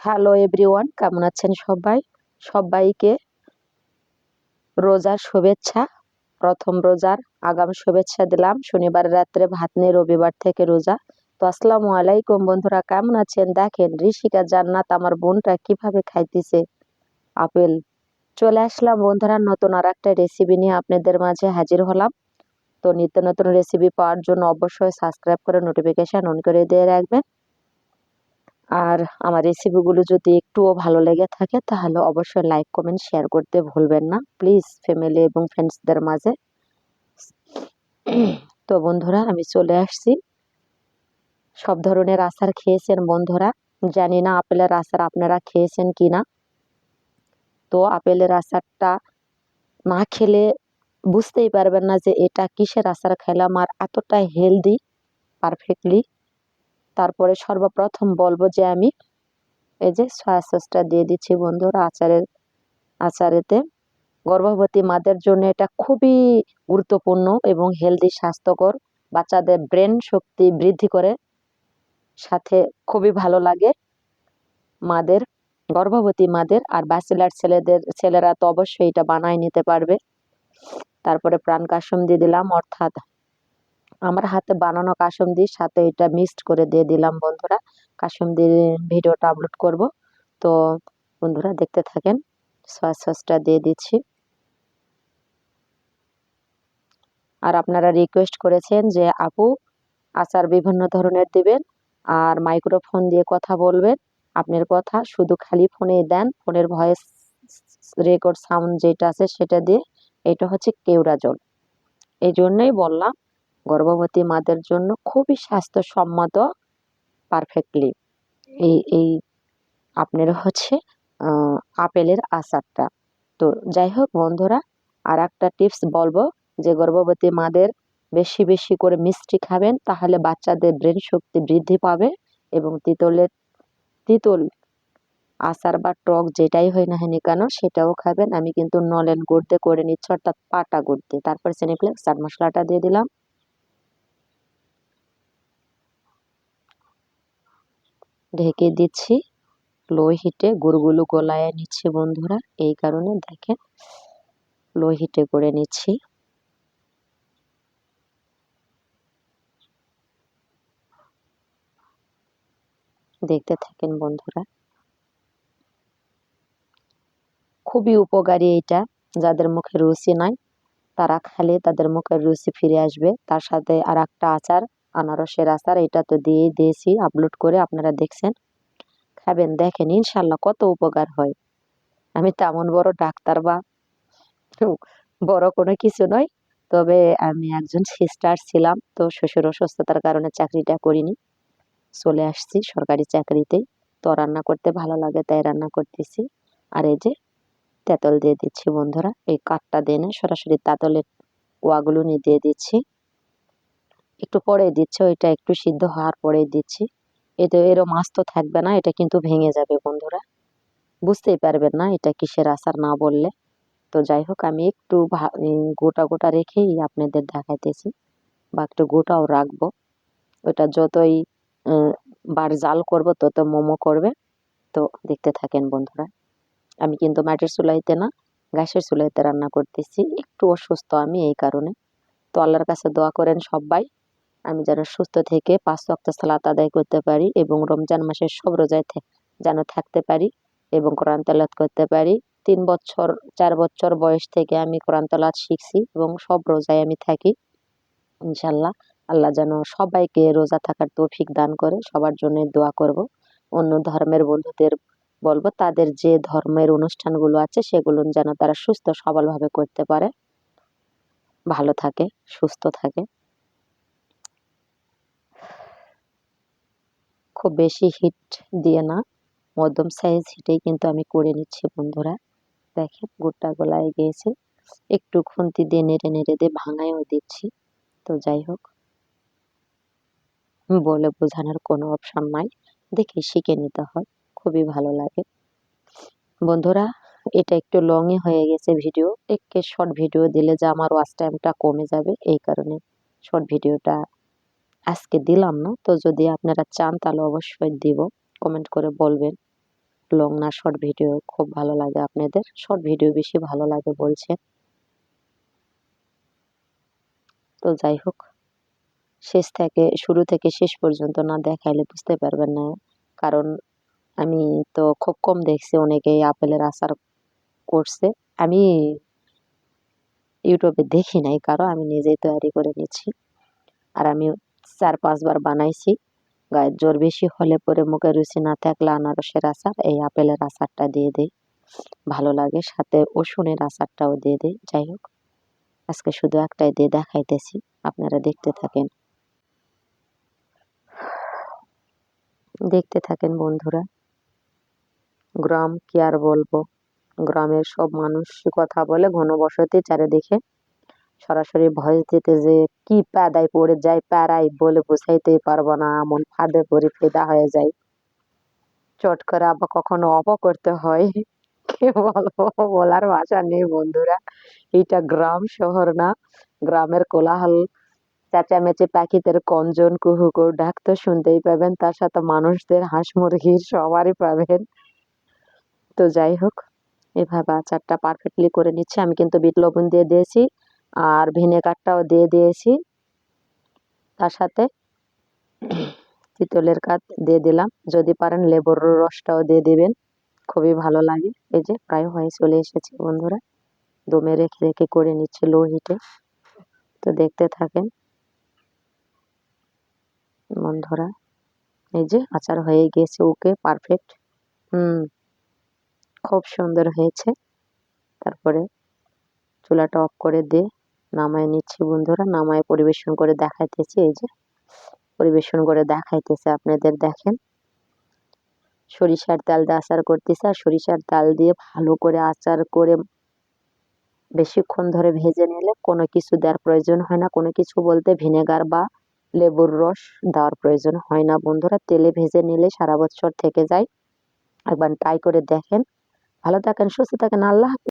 Hello everyone কেমন আছেন সবাই? সবাইকে রোজার শুভেচ্ছা। প্রথম রোজার আগাম শুভেচ্ছা দিলাম। শনিবার রাত্রে ভাত নেই, রবিবার থেকে রোজা। তো আসসালামু আলাইকুম বন্ধুরা, কেমন আছেন? দেখেন, ঋষিকা জান্নাত আমার বোনটা কীভাবে খাইতেছে। আপেল। চলে আসলাম বন্ধুরা, নতুন আর একটা রেসিপি নিয়ে আপনাদের মাঝে হাজির হলাম। তো নিত্য নতুন রেসিপি পাওয়ার জন্য অবশ্যই সাবস্ক্রাইব করে নোটিফিকেশান অন করে দিয়ে রাখবেন। আর আমার রেসিপিগুলো যদি একটুও ভালো লেগে থাকে, তাহলে অবশ্যই লাইক কমেন্ট শেয়ার করতে ভুলবেন না। প্লিজ ফ্যামিলি এবং ফ্রেন্ডসদের মাঝে। তো বন্ধুরা, আমি চলে আসছি। সব ধরনের আচার খেয়েছেন বন্ধুরা। জানি না আপেলের আচার আপনারা খেয়েছেন কি না তো আপেলের আচারটা না খেলে বুঝতেই পারবেন না যে এটা কিসের আচার, খেলাম আর এতটাই হেলদি পারফেক্টলি তারপরে সর্বপ্রথম বলব যে আমি এই যে সয়া সসটা দিয়ে দিচ্ছি বন্ধুরা আচারের, আচারেতে। গর্ভবতী মাদের জন্য এটা খুবই গুরুত্বপূর্ণ এবং হেলদি স্বাস্থ্যকর। বাচ্চাদের ব্রেন শক্তি বৃদ্ধি করে, সাথে খুবই ভালো লাগে মাদের, গর্ভবতী মাদের। আর ব্যাচেলার ছেলেদের, ছেলেরা তো অবশ্যই এটা বানায় নিতে পারবে। তারপরে প্রাণ কাসম দিয়ে দিলাম, অর্থাৎ আমার হাতে বানানো কাসুন্দি সাথে এটা মিক্সড করে দিয়ে দিলাম, বন্ধুরা। কাসুন্দির ভিডিওটা আপলোড করব। তো বন্ধুরা, দেখতে থাকেন। সয়া সসটা দিয়ে দিচ্ছি। আর আপনারা রিকোয়েস্ট করেছেন যে, আপু, আচার বিভিন্ন ধরনের দিবেন আর মাইক্রোফোন দিয়ে কথা বলবেন। আপনার কথা শুধু খালি ফোনেই দেন। ফোনের ভয়েস রেকর্ড সাউন্ড যেটা আছে সেটা দিয়ে, এটা হচ্ছে কেওড়া জল। এই জন্যই বললাম গর্ভবতী মাদের জন্য খুবই স্বাস্থ্যসম্মত পারফেক্টলি এই এই আপনার হচ্ছে আপেলের আচারটা। তো যাই হোক বন্ধুরা আর একটা টিপস বলব যে গর্ভবতী মাদের বেশি বেশি করে মিষ্টি খাবেন, তাহলে বাচ্চাদের ব্রেন শক্তি বৃদ্ধি পাবে এবং তিতলের, তিতল আচার বা টক যেটাই হয় না হেনি কেন সেটাও খাবেন। আমি কিন্তু নলেন গুড়তে করে নিচ্ছি, অর্থাৎ পাটা গুড়তে। তারপর সেনিপ্লেক্স চাট মশলাটা দিয়ে দিলাম। ঢেকে দিচ্ছি। লো হিটে গুড়গুলো গলায় নিচ্ছি বন্ধুরা। এই কারণে দেখেন লো হিটে করে নিচ্ছি। দেখতে থাকেন বন্ধুরা। খুবই উপকারী এটা যাদের মুখে রুচি নাই, তারা খালে তাদের মুখের রুচি ফিরে আসবে। তার সাথে আর একটা আচার আনারসের আচার, এটা তো দিয়েই দিয়েছি আপলোড করে আপনারা দেখছেন। খাবেন, দেখেন, ইনশাল্লাহ কত উপকার হয়। আমি তেমন বড় ডাক্তার বা বড় কোনো কিছু নয় তবে আমি একজন সিস্টার ছিলাম, তো শ্বশুর অসুস্থতার কারণে চাকরিটা করিনি। চলে আসছি সরকারি চাকরিতেই তো রান্না করতে ভালো লাগে, তাই রান্না করতেছি। আর এই যে তেঁতল দিয়ে দিচ্ছি বন্ধুরা, এই কাঠটা দিয়ে সরাসরি তেঁতলের ওয়াগুলো নিয়ে দিয়ে দিচ্ছি। একটু পরে দিচ্ছে, ওইটা একটু সিদ্ধ হওয়ার পরে দিচ্ছি। এতে এরও মাছ তো থাকবে না, এটা কিন্তু ভেঙে যাবে বন্ধুরা। বুঝতেই পারবেন না এটা কিসের আচার না বললে। তো যাই হোক, আমি একটু গোটা গোটা রেখেই আপনাদের দেখাইতেছি বা একটু গোটাও রাখব। ওটা যতই বার জাল করব তত মোমো করবে। তো দেখতে থাকেন বন্ধুরা। আমি কিন্তু মাটির চুলাইতে না, গ্যাসের চুলাইতে রান্না করতেছি। একটু অসুস্থ আমি এই কারণে। তো আল্লাহর কাছে দোয়া করেন সবাই। আমি যেন সুস্থ থেকে পাঁচ ওয়াক্ত সালাত আদায় করতে পারি এবং রমজান মাসের সব রোজায় যেন থাকতে পারি এবং কোরআন তালাত করতে পারি। তিন বছর, চার বছর বয়স থেকে আমি কোরআন তালাত শিখছি এবং সব রোজায় আমি থাকি। ইনশাল্লাহ আল্লাহ যেন সবাইকে রোজা থাকার তৌফিক দান করে, সবার জন্য দোয়া করব। অন্য ধর্মের বন্ধুদের বলব, তাদের যে ধর্মের অনুষ্ঠানগুলো আছে সেগুলো যেন তারা সুস্থ সবলভাবে করতে পারে। ভালো থাকে, সুস্থ থাকে। খুব বেশি হিট দিয়ে না। মধ্যম সাইজ হিটেই কিন্তু আমি করে নিচ্ছি বন্ধুরা। দেখেন গুড়টা গলায় গিয়েছে। একটু খুন্তি দিয়ে নেড়ে নেড়ে দিয়ে ভাঙায়ও দিচ্ছি। তো যাই হোক। বলে বোঝানোর কোনো অপশান নাই। দেখে শিখে নিতে হয়। খুবই ভালো লাগে। বন্ধুরা, এটা একটু লংই হয়ে গেছে ভিডিও একে শর্ট ভিডিও দিলে যে আমার ওয়াচ টাইমটা কমে যাবে। এই কারণে শর্ট ভিডিওটা আজকে দিলাম না। তো যদি আপনারা চান তাহলে অবশ্যই দিব। কমেন্ট করে বলবেন। লং না শর্ট ভিডিও খুব ভালো লাগে আপনাদের। শর্ট ভিডিও বেশি ভালো লাগে বলছে। তো যাই হোক, শেষ থেকে, শুরু থেকে শেষ পর্যন্ত না দেখাইলে বুঝতে পারবেন না। কারণ আমি তো খুব কম দেখছি, অনেকেই আপেলের আচার করছে। আমি ইউটিউবে দেখি নাই কারও আমি নিজেই তৈরি করে নিচ্ছি। আর আমি চার, পাঁচবার বানাইছি। গায়ের জ্বর বেশি হলে পরে মুখে রুচি না থাকলে আনারসের আচার, এই আপেলের আচারটা দিয়ে দিই। ভালো লাগে, সাথে রসুনের আচারটাও দিয়ে দিই। যাই হোক, আজকে শুধু একটাই দিয়ে দেখাইতেছি, আপনারা দেখতে থাকেন। দেখতে থাকেন বন্ধুরা, গ্রাম কি আর বলব? গ্রামের সব মানুষ কথা বলে ঘনবসতি চারিদিকে। সরাসরি ভয়েস দিতে যে কি প্যাদায় পড়ে যায় প্যারাই বলে বুঝাইতেই পারব না। এমন ফাঁদে পড়ে ফেদা হয়ে যায়। চট করে আবার কখনো অপ করতে হয়। কি বলব? বলার ভাষা নেই বন্ধুরা। এটা গ্রাম শহর না। গ্রামের কোলাহল, চেঁচামেচি পাখিদের কঞ্জন কুহুকু ডাক তো শুনতেই পাবেন। তার সাথে মানুষদের হাঁস মুরগির সবারই পাবেন। তো যাই হোক, এভাবে আচারটা পারফেক্টলি করে নিচ্ছি। আমি কিন্তু বিট লবণ দিয়ে দিয়েছি। আর ভিনেগারটাও দিয়ে দিয়েছি। তার সাথে তিতলের কাঠ দিয়ে দিলাম। যদি পারেন লেবুর রসটাও দিয়ে দিবেন। খুবই ভালো লাগে। এই যে প্রায় হয়ে চলে এসেছে বন্ধুরা। দমে রেখে রেখে করে নিচ্ছে লো হিটে। তো দেখতে থাকেন। বন্ধুরা, এই যে আচার হয়ে গিয়েছে ওকে, পারফেক্ট। হুম, খুব সুন্দর হয়েছে। তারপরে চুলাটা অফ করে দিয়ে নামায় নিচ্ছি বন্ধুরা, নামায় পরিবেশন করে দেখাইতেছি, এই যে পরিবেশন করে দেখাইতেছে আপনাদের, দেখেন। সরিষার তেল দিয়ে আচার করতেছে, আর সরিষার তেল দিয়ে ভালো করে আচার করে বেশিক্ষণ ধরে ভেজে নিলে কোনো কিছু দেওয়ার প্রয়োজন হয় না, কোনো কিছু বলতে ভিনেগার বা লেবুর রস দেওয়ার প্রয়োজন হয় না বন্ধুরা। তেলে ভেজে নিলে সারা বছর থেকে যায়। একবার ট্রাই করে দেখেন। ভালো থাকেন, সুস্থ থাকেন, আল্লাহ